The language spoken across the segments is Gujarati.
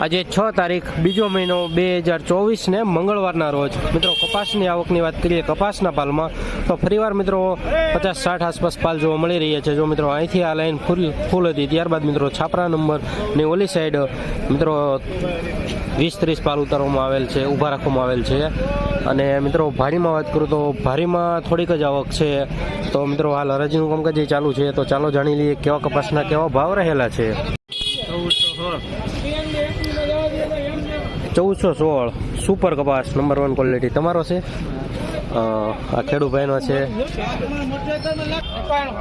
આજે છ તારીખ, બીજો મહિનો બે હજાર ચોવીસને મંગળવારના રોજ. મિત્રો, કપાસની આવકની વાત કરીએ કપાસના પાલમાં, તો ફરીવાર મિત્રો પચાસ સાઠ આસપાસ પાલ જોવા મળી રહ્યા છે. જો મિત્રો અહીંથી આ લાઈન ફૂલ ફૂલ હતી, ત્યારબાદ મિત્રો છાપરા નંબરની ઓલી સાઈડ મિત્રો વીસ ત્રીસ પાલ ઉતારવામાં આવેલ છે, ઊભા રાખવામાં આવેલ છે. અને મિત્રો, ભારીમાં વાત કરું તો ભારીમાં થોડીક જ આવક છે. તો મિત્રો, હાલ હરાજીનું કામકાજ ચાલુ છે. તો ચાલો જાણી લઈએ કેવા કપાસના કેવા ભાવ રહેલા છે. ચૌદસો સોળ. સુપર કપાસ નંબર વન ક્વોલિટી તમારો છે? આ ખેડૂભાઈનો છે. એકાણું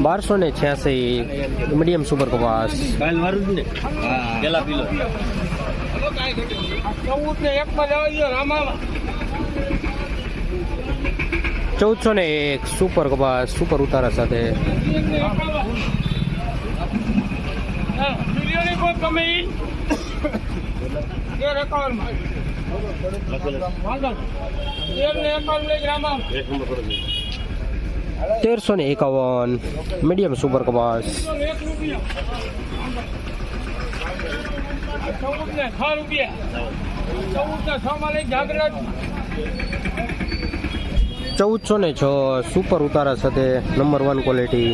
બારસો ને છ્યાસી મીડિયમ સુપર કપાસ ચૌદ ને એક માં જવા ચૌદસો ને એક સુપર કપાસ સુપર ઉતારા સાથે. ઈ તેર એકાવનમાં તેરસો ને એકાવન. મીડિયમ સુપર કપાસ. ચૌદ ને છ રૂપિયા. ચૌદ ને છ માં લઈ જાગરાજ ચૌદસો ને છ. સુપર ઉતારા સાથે નંબર વન ક્વોલિટી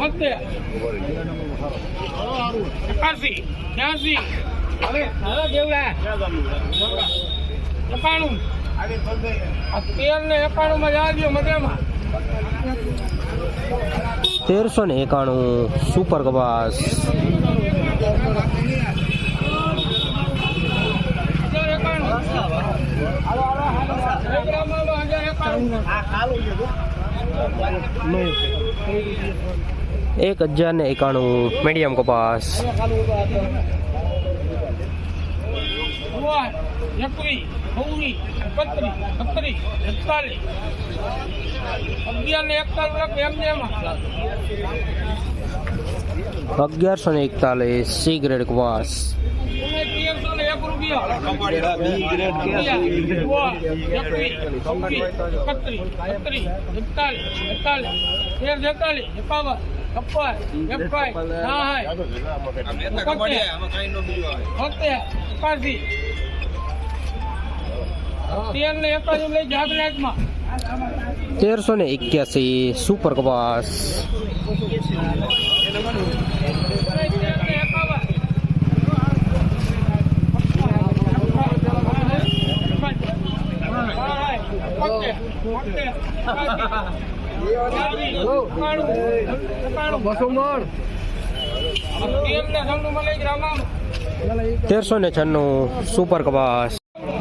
બોતેર એકાસી ત્યાસી હવે એકાણું તેર ને એકાણું માં જવા મજામાં તેરસો ને એકાણું સુપર કપાસ હજાર એક હજાર ને એકાણું મીડિયમ કપાસ. એકતાલીસ એકતાલીસ અગિયારસો ને એકતાલીસ સી ગ્રેડ કપાસ. એકતાલીસ એકતાલીસ એકાવન છપ્પન એકાઈ સાઠ બોતેર એકાસી તેર ને એકાસી લઈ જાગરાજમાં તેરસો ને એક્યાસી સુપર કપાસ તેરસો ને છન્નું સુપર કપાસ.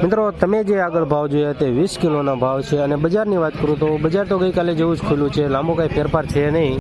મિત્રો, તમે જે આગળ ભાવ જોયા તે વીસ કિલોના ભાવ છે અને બજારની વાત કરું તો બજાર તો ગઈકાલે જેવું જ ખુલ્લું છે, લાંબો કાંઈ ફેરફાર છે નહીં.